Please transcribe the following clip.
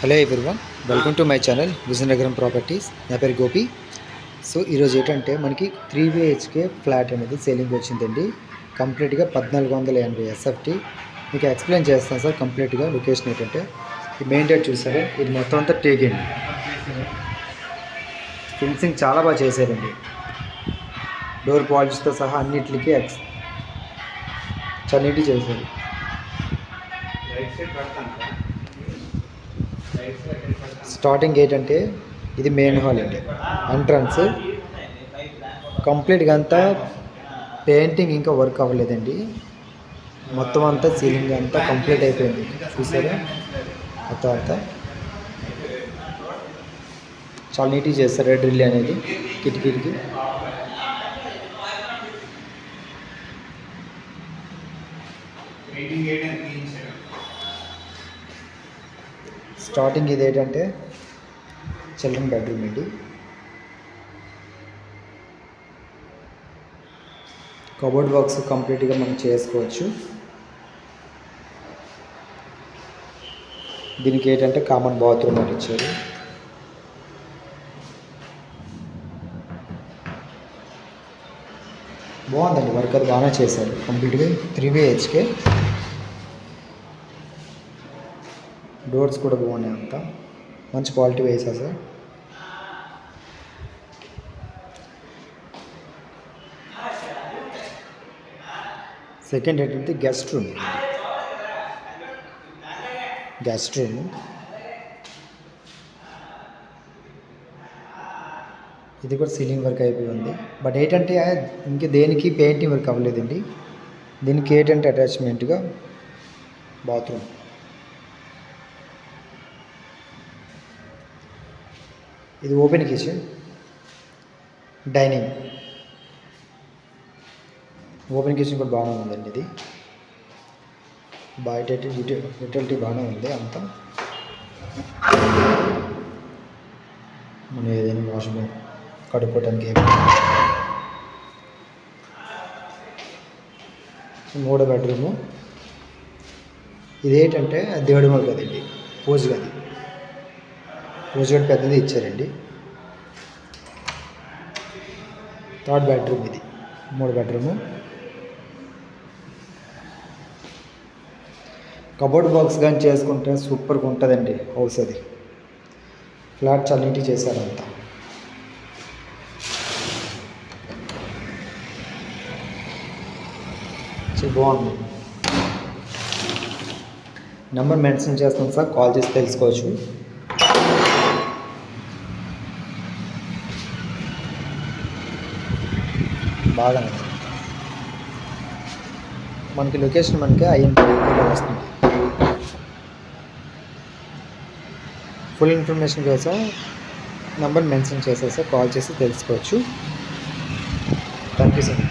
Hello everyone welcome to my channel Vizianagaram properties. నా పేరు Gopi. So ఈరోజు ఏంటంటే మనకి త్రీ బిహెచ్కే ఫ్లాట్ అనేది సేలింగ్ వచ్చిందండి. కంప్లీట్గా పద్నాలుగు వందల ఎనభై ఎస్ఎఫ్టీ మీకు ఎక్స్ప్లెయిన్ చేస్తాను సార్ కంప్లీట్గా లొకేషన్ ఏంటంటే. ఈ మెయిన్ డేట్ చూసారా? ఇది మొత్తం అంతా టేక్ అండి. ఫినిషింగ్ చాలా బాగా చేశారండి. డోర్ పాలిష్తో సహా అన్నిటికీ ఎక్స్ చాలా నీట్గా చేశారు స్టార్టింగ్ ఏంటంటే ఇది మెయిన్ హాల్ అండి. ఎంట్రన్స్ కంప్లీట్గా అంతా పెయింటింగ్ ఇంకా వర్క్ అవ్వలేదండి. మొత్తం అంతా సీలింగ్ అంతా కంప్లీట్ అయిపోయింది. చూసారా? మొత్తం అంతా. చాలా నీట్గా చేస్తారు డ్రిల్ అనేది. కిటికీలకి. స్టార్టింగ్ ఇది ఏంటంటే చిల్డ్రన్ బెడ్రూమ్ ఇది కబోర్డ్ వర్క్స్ కంప్లీట్గా మనం చేసుకోవచ్చు. దీనికి ఏంటంటే కామన్ బాత్రూమ్ అని ఇచ్చారు. బాగుందండి వర్క్ అది బాగానే చేశారు. కంప్లీట్గా త్రీ బిహెచ్కే. డోర్స్ కూడా బాగున్నాయి అంతా. మంచి క్వాలిటీ వేసా సార్. సెకండ్ ఏంటంటే గెస్ట్ రూమ్. Guest room. ఇది కూడా సీలింగ్ వర్క్ అయిపోయి ఉంది. బట్ ఏంటంటే ఇంక దేనికి పెయింటింగ్ వర్క్ అవ్వలేదండి. దీనికి ఏంటంటే అటాచ్మెంట్గా బాత్రూమ్. ఇది open kitchen. Dining. Open kitchen కూడా బాగానే ఉందండి ఇది. బయట యూటిలిటీ బాగానే ఉంది అంతా. మనం ఏదైనా వాష్రూమ్ కడుక్కోవటానికి ఏమి మూడో బెడ్రూము. ఇదేంటంటే దేవుడి మొదలు కదండి పూజ గది. పూజ పెద్దది ఇచ్చారండి. థర్డ్ బెడ్రూమ్ ఇది మూడు బెడ్రూము. కబోర్డ్ బాక్స్ కానీ చేసుకుంటే సూపర్గా ఉంటుందండి హౌస్ అది. ఫ్లాట్ చాలా నీట్గా చేశారు బాగుంది. నెంబర్ మెన్షన్ చేస్తాను సార్ కాల్ చేసి తెలుసుకోవచ్చు. బాగా మనకి లొకేషన్ మనకి ఐఎన్టీలో వస్తుంది. ఫుల్ ఇన్ఫర్మేషన్ కోసం నెంబర్ మెన్షన్ చేసేసి కాల్ చేసి తెలుసుకోవచ్చు. Thank you sir